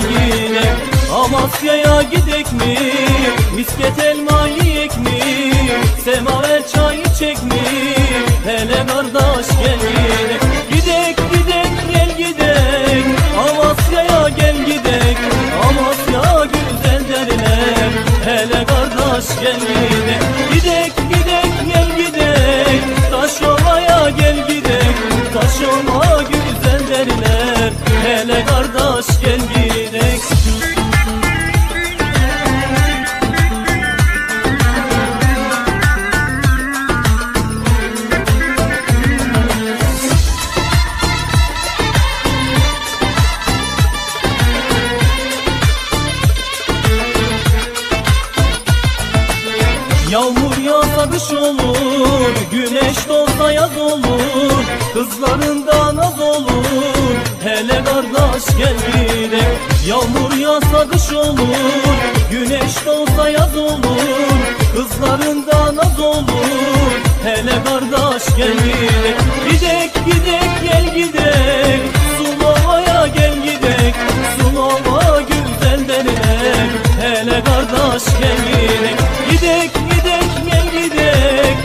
yine Amasya'ya gidek mi? Misket elma yiyek mi? Semaver çayı çek mi? Hele kardeş gel yine Gidek gidek gel gidek Amasya'ya gel gidek Amasya güzel derler Hele kardeş gel Gidek kardeş gel gidelim Gidek gidek gel gidek. Sulova'ya gel gidek. Sulova güzel derler. Hele kardeş gel gidek Gidek gidek gel gidek.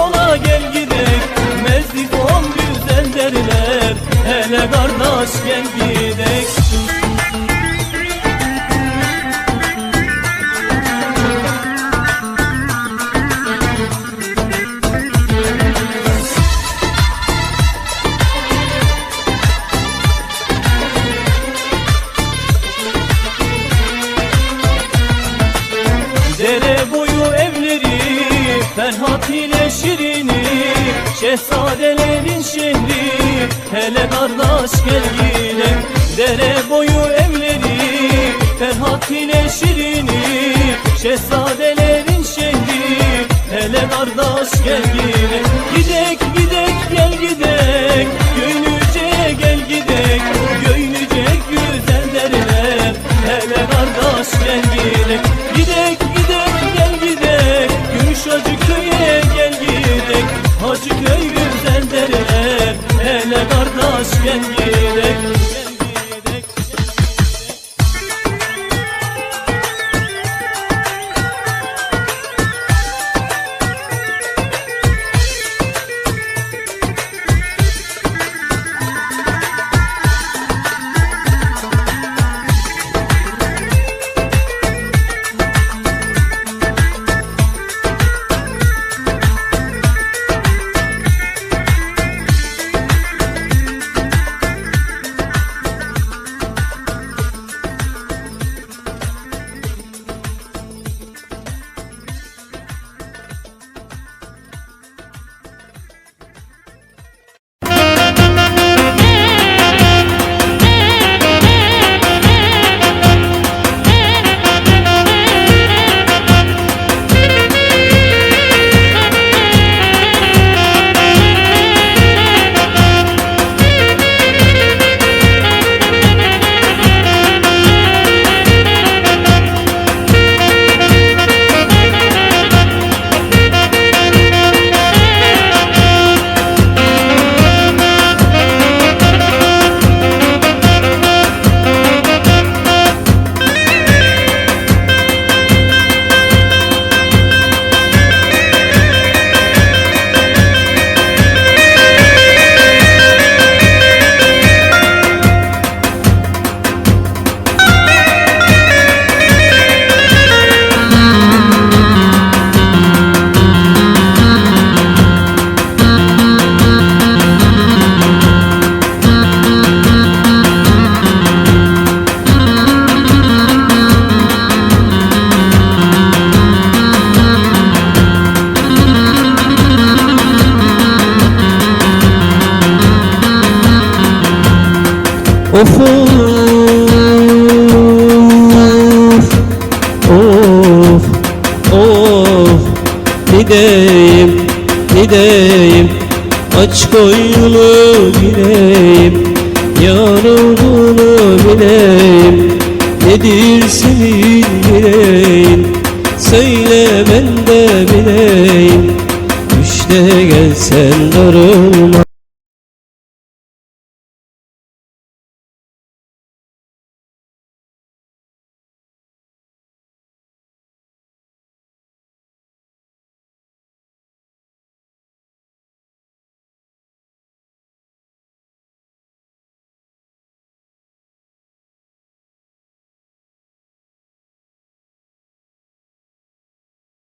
Ola gel gidek. Merzik on güzel derler. Hele kardeş gel gidek Hele kardeş gel yine Dere boyu evleri Ferhat ile Şirin'i Şehzadelerin şehri. Hele kardeş gel yine kardeş gel Of of of. Of Gideyim gideyim Aç koyunu gireyim Yar olduğunu bileyim. Nedir senin yüreğin? Söyle ben de bileyim. İşte gelsen darılma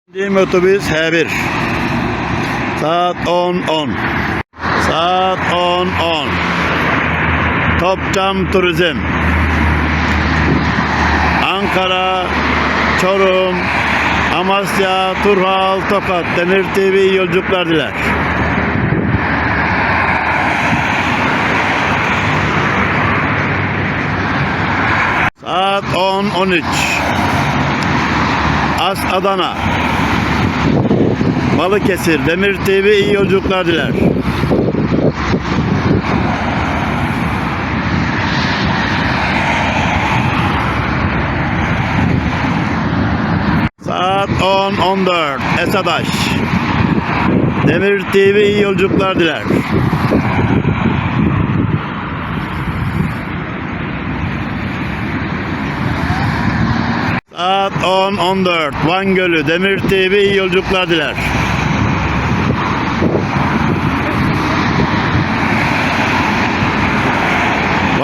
Bindiğim otobüs H1. Saat 10.10. Saat 10.10. Topçam Turizm. Ankara, Çorum, Amasya, Turhal, Tokat, Demir TV yolculuklar diler. Saat 10.13. As Adana. Balıkesir, Demir TV iyi yolculuklar diler. Saat 10.14 Esadaş. Demir TV iyi yolculuklar diler. Saat 10.14 Van Gölü Demir TV iyi yolculuklar diler.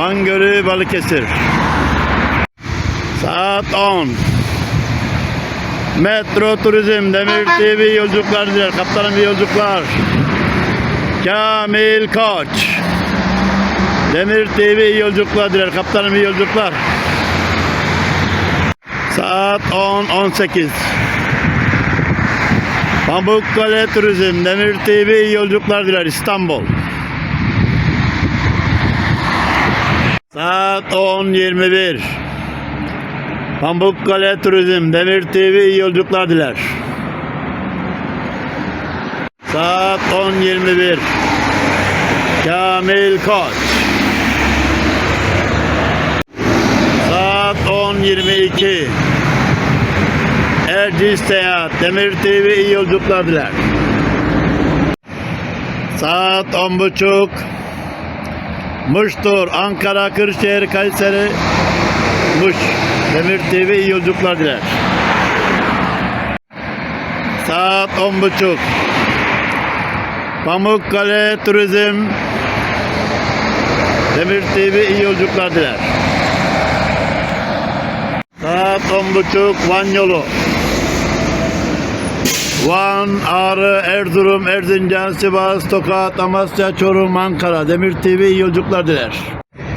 Van Gölü Balıkesir. Saat 10. Metro Turizm Demir TV yolculuklar diler. Kaptanım yolculuklar. Kamil Koç. Demir TV yolculuklar diler. Kaptanım yolculuklar. Saat 10.18 Pamukkale Turizm Demir TV yolculuklar diler İstanbul Saat 10.21 Pamukkale Turizm Demir TV iyi yolculuklar diler. Saat 10.21 Kamil Koç. Saat 10.22 Erciyes Seyahat Demir TV iyi yolculuklar diler. Saat 10.30 Muş'tur Ankara, Kırşehir, Kayseri Muş Demir TV iyi yolculuklar diler. Saat 10.30 Pamukkale Turizm Demir TV iyi yolculuklar diler. Saat 10.30 Van yolu. Van, Ağrı, Erzurum, Erzincan, Sivas, Tokat, Amasya, Çorum, Ankara. Demir TV yolculuklar diler.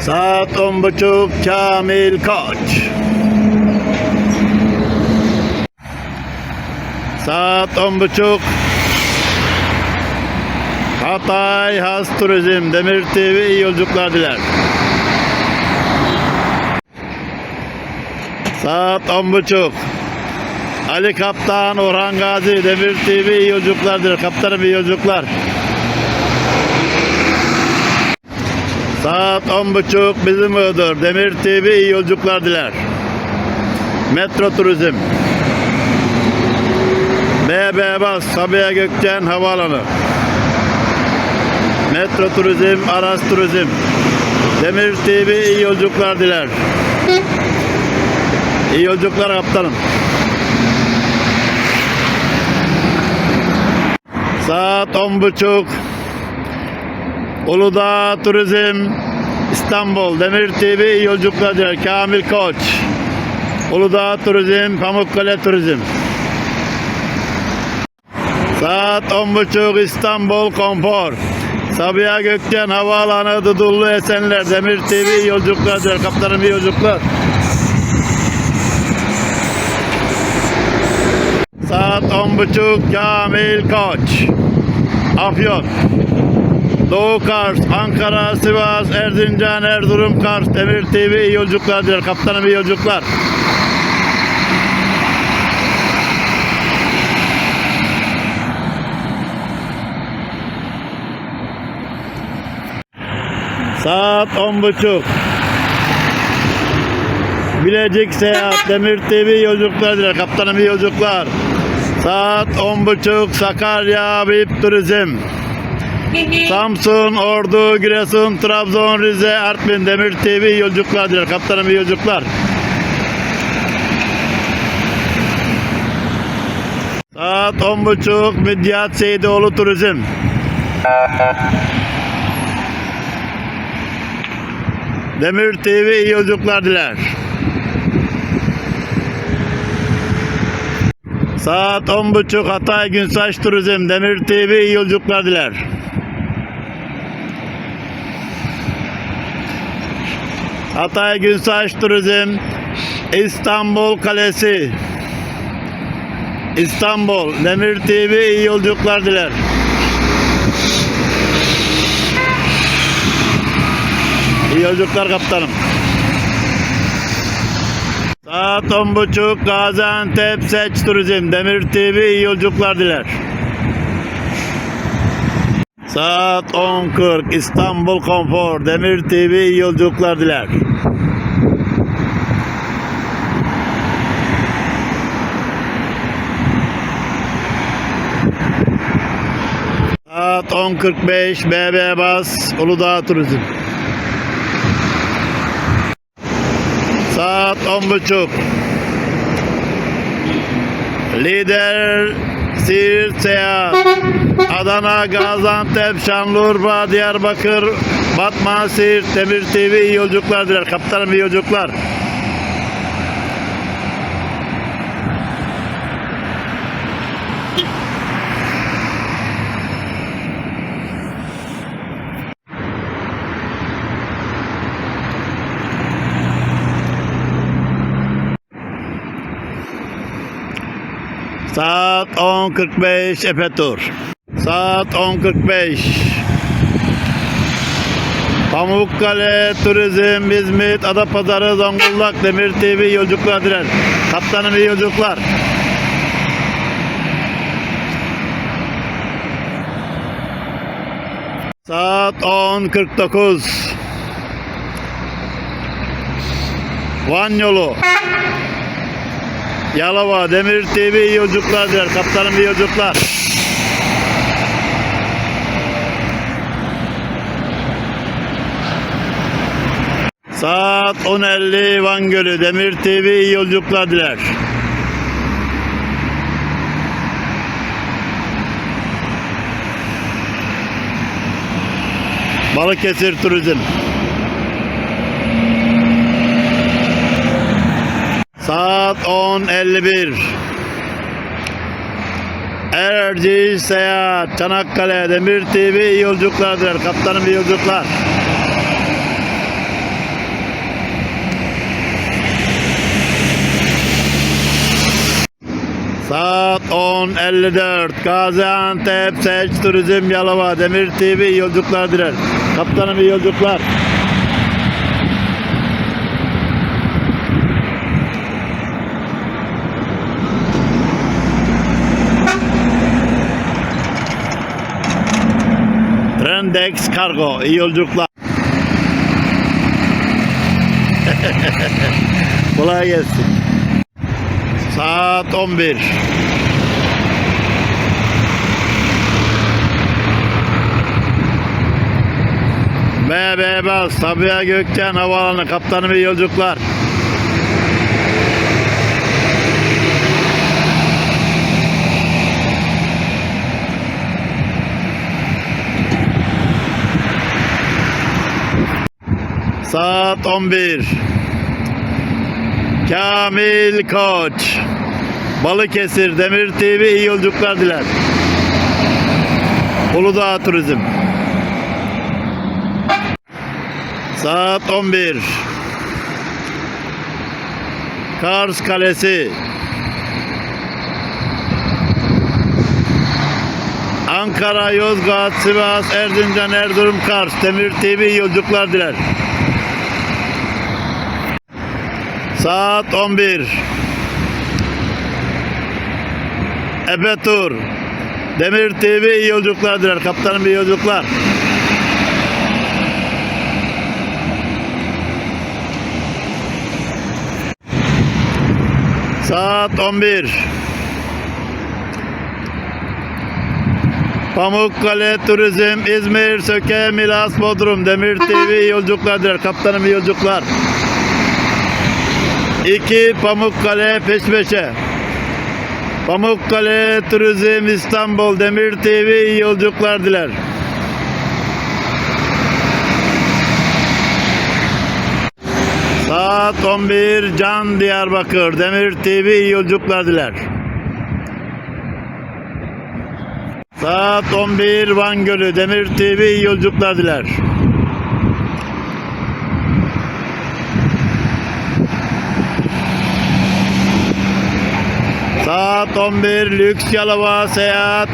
Saat 10.30 Kamil Koç. Saat 10.30 Hatay Has Turizm Demir TV yolculuklar diler. Saat 10.30 Ali Kaptan Orhan Gazi Demir TV iyi yolculuklardır. Kaptanım iyi yolculuklar. Saat 10.30 bizim Iğdır. Demir TV iyi yolculuklar diler. Metro Turizm. BB Bas Sabiha Gökçen Havaalanı. Metro Turizm, Aras Turizm. Demir TV iyi yolculuklar diler. İyi yolculuklar kaptanım. Saat on buçuk. Uludağ Turizm İstanbul Demir TV iyi yolculuklar diler. Kamil Koç. Uludağ Turizm Pamukkale Turizm. Saat on buçuk İstanbul Konfor. Sabiha Gökçen Havaalanı Dudullu Esenler Demir TV iyi yolculuklar diler. Kaptanım iyi. Saat on buçuk Kamil Koç. Afyon. Doğu Kars, Ankara, Sivas, Erzincan, Erzurum, Kars, Demir TV iyi yolculuklar diler. Kaptanım iyi yolculuklar. Saat on buçuk. Bilecik Seyahat Demir TV yolculuklar diler. Kaptanım iyi yolculuklar. Saat 10.30 Sakarya VIP Turizm. Samsun, Ordu, Giresun, Trabzon, Rize, Artvin, Demir TV yolculuklar diler. Kaptanım iyi yolculuklar. Saat 10.30 Midyat Seyidoğlu Turizm. Demir TV iyi yolculuklar diler. Saat 10.30 Hatay Günsaç Turizm Demir TV iyi yolculuklar diler. Hatay Günsaç Turizm İstanbul Kalesi İstanbul Demir TV iyi yolculuklar diler. İyi yolculuklar kaptanım. Saat 10.30 Gaziantep Seç Turizm Demir TV iyi yolculuklar diler. Saat 10.40 İstanbul Konfor Demir TV iyi yolculuklar diler. Saat 10.45 BB Bas Uludağ Turizm. Saat 10.30 Lider Siirt Seyahat Adana, Gaziantep, Şanlıurfa, Diyarbakır, Batman, Siirt, Demir TV iyi yolculuklar diler. Kaptanım iyi yolculuklar. Saat 10.45 Efe Tur. Saat 10.45 Pamukkale, Turizm, İzmit, Adapazarı, Zonguldak, Demir TV yolculuklar diler. Kaptanım iyi yolculuklar. Saat 10.49 Van yolu Yalova, Demir TV iyi yolculuklar diler. Kaptanım iyi yolculuklar. Saat 10.50 Van Gölü, Demir TV iyi yolculuklar diler. Balıkesir Turizm. Saat 10.51 Erciş Seyahat Çanakkale Demir TV iyi yolculuklar diler. Kaptanım iyi yolculuklar. Saat 10.54 Gaziantep Seç Turizm Yalova Demir TV iyi yolculuklar diler. Kaptanım iyi yolculuklar. Trendex Kargo iyi yolculuklar. Kolay gelsin. Saat 11. BB Bas, Sabiha Gökçen Havaalanı Kaptanım iyi yolculuklar. Saat 11. Kamil Koç. Balıkesir Demir TV iyi yolculuklar diler. Uludağ Turizm. Saat 11. Kars Kalesi. Ankara, Yozgat, Sivas, Erzincan, Erzurum, Kars. Demir TV yolculuklar diler. Saat 11. Efe Tur. Demir TV iyi yolculuklar diler. Kaptanım iyi yolculuklar. Saat 11. Pamukkale Turizm, İzmir, Söke, Milas, Bodrum, Demir TV iyi yolculuklar diler. Kaptanım iyi yolculuklar. 2 Pamukkale peş peşe. Pamukkale Turizm İstanbul Demir TV iyi yolculuklar diler. Saat 11 Can Diyarbakır Demir TV iyi yolculuklar diler. Saat 11 Van Gölü Demir TV iyi yolculuklar diler. Saat 11 Lüks Yalova Seyahat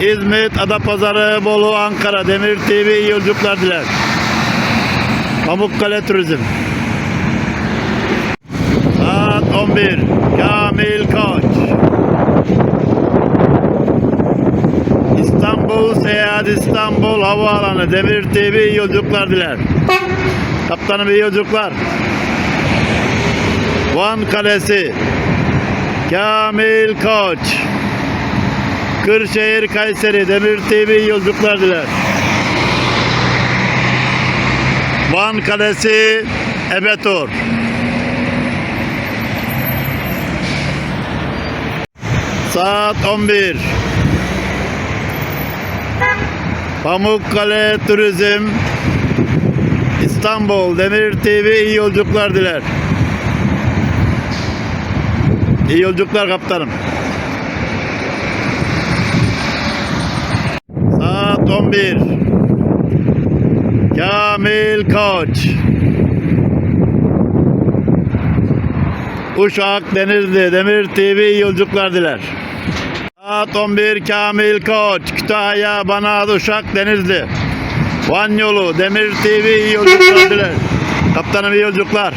İzmit Adapazarı Bolu Ankara Demir TV yolculuklar diler. Pamukkale Turizm Saat 11 Kamil Koç İstanbul Seyahat İstanbul Havaalanı Demir TV yolculuklar diler. Kaptanım iyi yolculuklar. Van Kalesi Kamil Koç Kırşehir Kayseri Demir TV yolculuklar diler. Van Kalesi Ebetur Saat 11 Pamukkale Turizm İstanbul Demir TV iyi yolculuklar diler. İyi yolculuklar kaptanım. Saat 11 Kamil Koç Uşak Denizli Demir TV yolculuklar diler. Saat 11 Kamil Koç Kütahya Banat Uşak Denizli Van yolu Demir TV yolculuklar diler. Kaptanım iyi yolculuklar.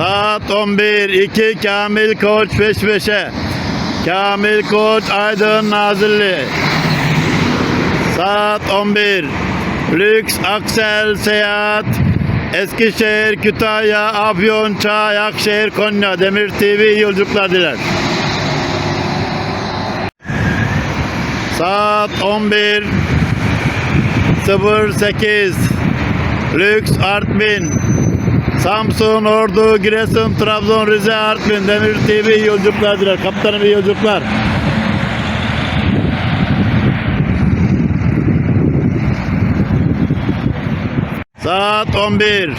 Saat 11 2 Kamil Koç peş peşe. Kamil Koç Aydın Nazilli. Saat 11 Lüks Aksel Seyahat Eskişehir, Kütahya, Afyon, Çay, Akşehir, Konya, Demir TV yolculuklar diler. Saat 11 08 Lüks Artvin Samsun, Ordu, Giresun, Trabzon, Rize, Artvin, Demir TV iyi yolculuklar diler. Kaptanım iyi yolculuklar. Saat 11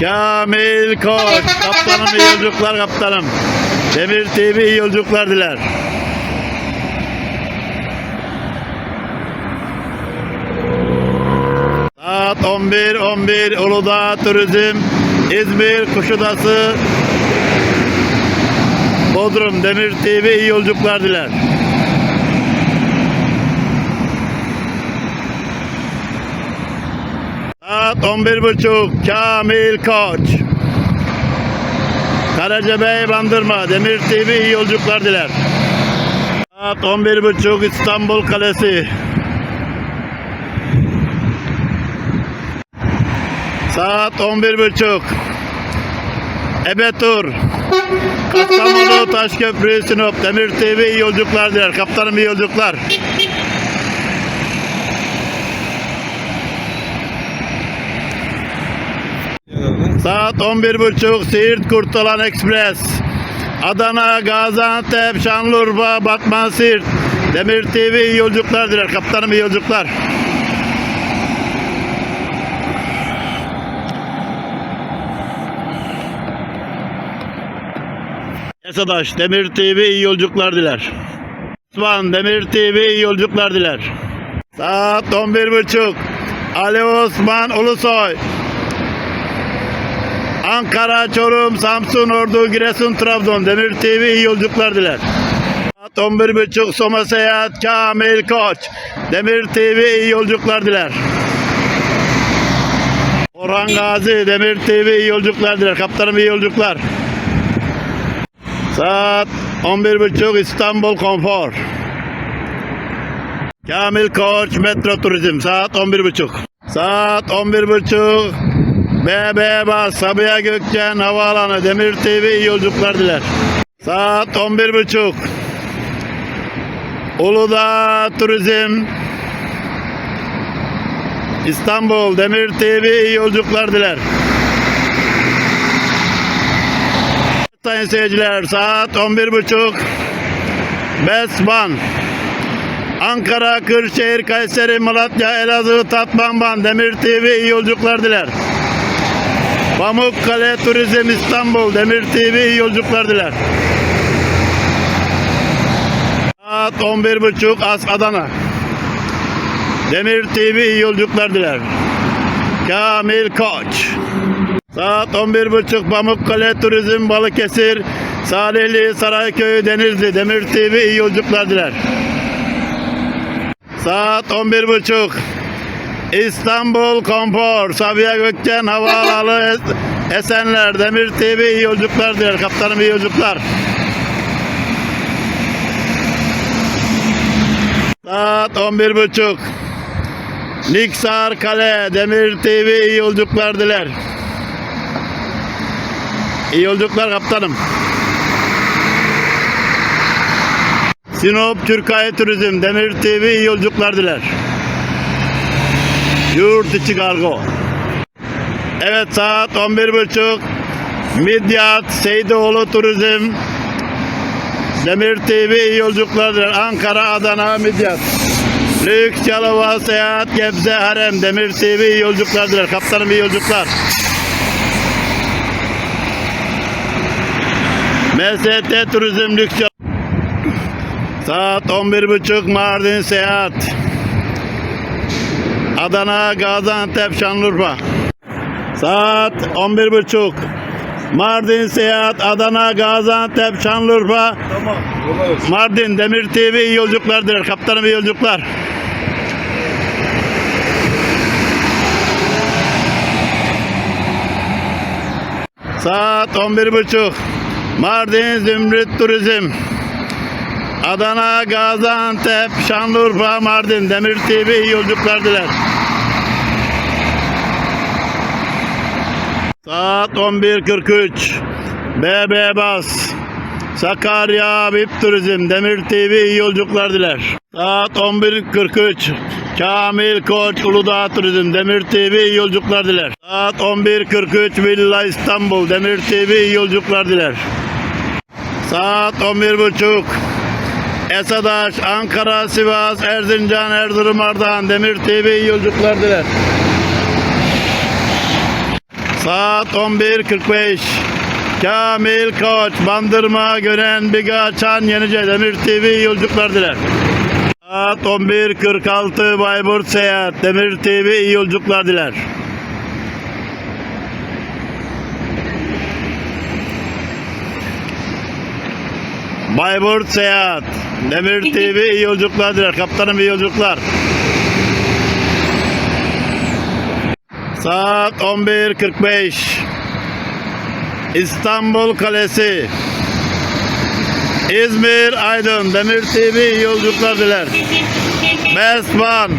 Kamil Koç Kaptanım iyi yolculuklar kaptanım. Demir TV iyi yolculuklar diler. Saat 11 11 Uludağ Turizm İzmir Kuşadası Bodrum Demir TV iyi yolculuklar diler. Saat 11.30 Kamil Koç Karacabey Bandırma Demir TV iyi yolculuklar diler. Saat 11.30 İstanbul Kalesi Saat 11.30 Ebetur Kastamonu Taşköprü Sinop Demir TV iyi yolculuklar diler. Kaptanım iyi yolculuklar. Saat 11.30 Siirt Kurtalan Ekspres Adana, Gaziantep, Şanlıurfa, Batman, Siirt Demir TV iyi yolculuklar diler. Kaptanım iyi yolculuklar. Esadaş Demir TV iyi yolculuklar diler. Osman Demir TV iyi yolculuklar diler. Saat 11.30 Ali Osman Ulusoy Ankara, Çorum, Samsun, Ordu, Giresun, Trabzon Demir TV iyi yolculuklar diler. Saat 11.30 Soma Seyahat Kamil Koç Demir TV iyi yolculuklar diler. Orhan Gazi Demir TV iyi yolculuklar diler. Kaptanım iyi yolculuklar. Saat 11.30 İstanbul Konfor. Kamil Koç Metro Turizm saat 11.30. Saat 11.30 BB Bas, Sabiha Gökçen Havaalanı, Demir TV iyi yolculuklar diler. Saat 11.30. Uludağ Turizm İstanbul Demir TV iyi yolculuklar diler. Sayın seyirciler saat 11.30 Besban Ankara, Kırşehir, Kayseri, Malatya, Elazığ, Tatvanban, Demir TV iyi yolculuklar diler. Pamukkale Turizm İstanbul, Demir TV iyi yolculuklar diler. Saat 11.30 As Adana. Demir TV iyi yolculuklar diler. Kamil Koç. Saat 11.30 Pamukkale Turizm Balıkesir, Salihli, Sarayköy, Denizli, Demir TV iyi yolculuklar diler. Saat 11.30 İstanbul Kompor, Sabiha Gökçen Havaalanı, Es- Esenler, Demir TV iyi yolculuklar diler. Kaptanım iyi yolculuklar. Saat 11.30 Niksar Kale, Demir TV iyi yolculuklar diler. İyi yolculuklar kaptanım. Sinop Türkiye Turizm, Demir TV iyi yolculuklar diler. Yurt içi kargo. Evet saat 11.30 Midyat Seydoğlu Turizm Demir TV iyi yolculuklar diler. Ankara, Adana, Midyat. Lüks, Yalova, Seyahat, Gebze, Harem, Demir TV iyi yolculuklar diler. Kaptanım iyi yolculuklar. MST Turizm Lüks Saat 11.30 Mardin Seyahat. Adana, Gaziantep, Şanlıurfa. Saat 11.30 Mardin Seyahat, Adana, Gaziantep, Şanlıurfa. Mardin Demir TV iyi yolculuklar diler. Kaptanım iyi yolculuklar. Saat 11.30 Mardin Zümrüt Turizm Adana, Gaziantep, Şanlıurfa, Mardin Demir TV iyi yolculuklar diler. Saat 11.43 BB Bas Sakarya VIP Turizm Demir TV iyi yolculuklar diler. Saat 11.43 Kamil Koç Uludağ Turizm Demir TV iyi yolculuklar diler. Saat 11.43 Villa İstanbul Demir TV iyi yolculuklar diler. Saat 11.30 Esadaş, Ankara, Sivas, Erzincan, Erzurum, Ardahan, Demir TV iyi yolculuklar diler. Saat 11.45 Kamil Koç, Bandırma, Gören, Biga, Çan, Yenice, Demir TV iyi yolculuklar diler. Saat 11.46 Bayburt Seyahat, Demir TV iyi yolculuklar diler. Bayburt Seyahat, Demir TV iyi yolculuklar diler. Kaptanım iyi yolculuklar. Saat 11.45 İstanbul Kalesi İzmir Aydın Demir TV iyi yolculuklar diler. Besman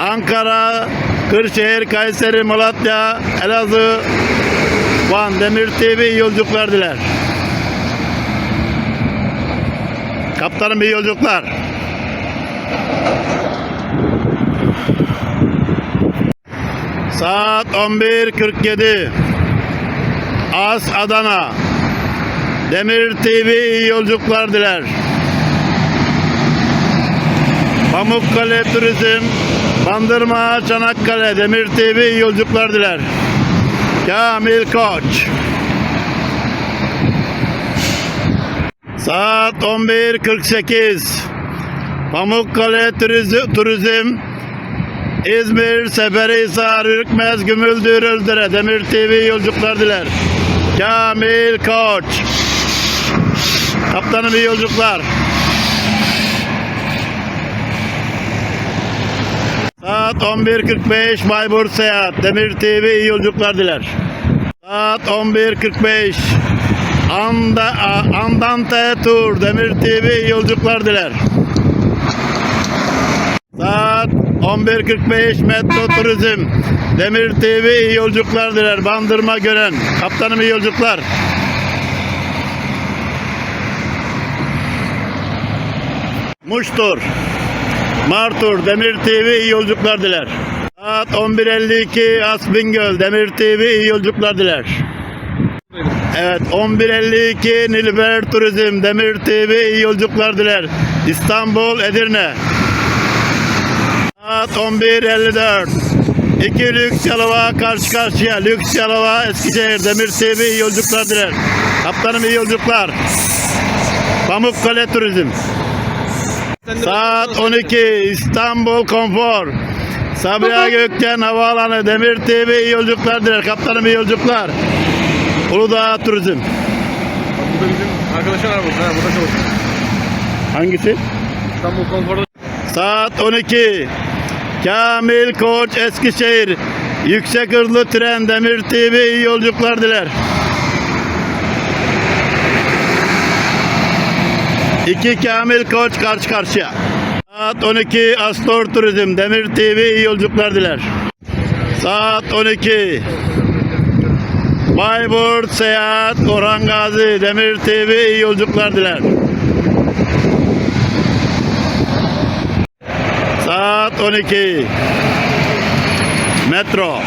Ankara Kırşehir Kayseri Malatya Elazığ Van Demir TV iyi yolculuklar diler. Kaptanım iyi yolculuklar. Saat 11.47 As Adana Demir TV iyi yolculuklar diler. Pamukkale Turizm Bandırma Çanakkale Demir TV iyi yolculuklar diler. Kamil Koç Saat 11.48 Pamukkale Turizm, Turizm İzmir, Seferihisar, Ürkmez, Gümüldür, Özdere, Demir TV yolculuklar diler. Kamil Koç. Kaptanım iyi yolculuklar. Saat 11.45 Bayburt Seyahat, Demir TV iyi yolculuklar diler. Saat 11.45 Anda, Andante Tur, Demir TV yolculuklar diler. Saat 11.45 Metro Turizm. Demir TV yolculuklar diler. Bandırma gören. Kaptanım iyi yolculuklar. Muştur. Martur. Demir TV iyi yolculuklar diler. Saat 11.52 Asbingöl. Demir TV iyi yolculuklar diler. Evet 11.52 Nilüfer Turizm Demir TV iyi yolculuklar diler. İstanbul Edirne. Saat 11.54 İki lüks yalova karşı karşıya. Lüks yalova Eskişehir Demir TV iyi yolculuklar diler. Kaptanım iyi yolculuklar. Pamukkale Turizm. Saat 12 İstanbul Konfor. Sabiha Gökçen Havaalanı Demir TV iyi yolculuklar diler. Kaptanım iyi yolculuklar. Uludağ Turizm. Burada bizim arkadaşlar var burada. Ha, burada çalışıyor. Hangisi? İstanbul Konfor'da Saat 12. Kamil Koç Eskişehir. Yüksek hızlı tren Demir TV iyi yolculuklar diler. İki Kamil Koç karşı karşıya. Saat 12 Astor Turizm Demir TV iyi yolculuklar diler. Saat 12. Bayburt Seyahat Orhan Gazi Demir TV iyi yolculuklar diler. Saat 12. Metro.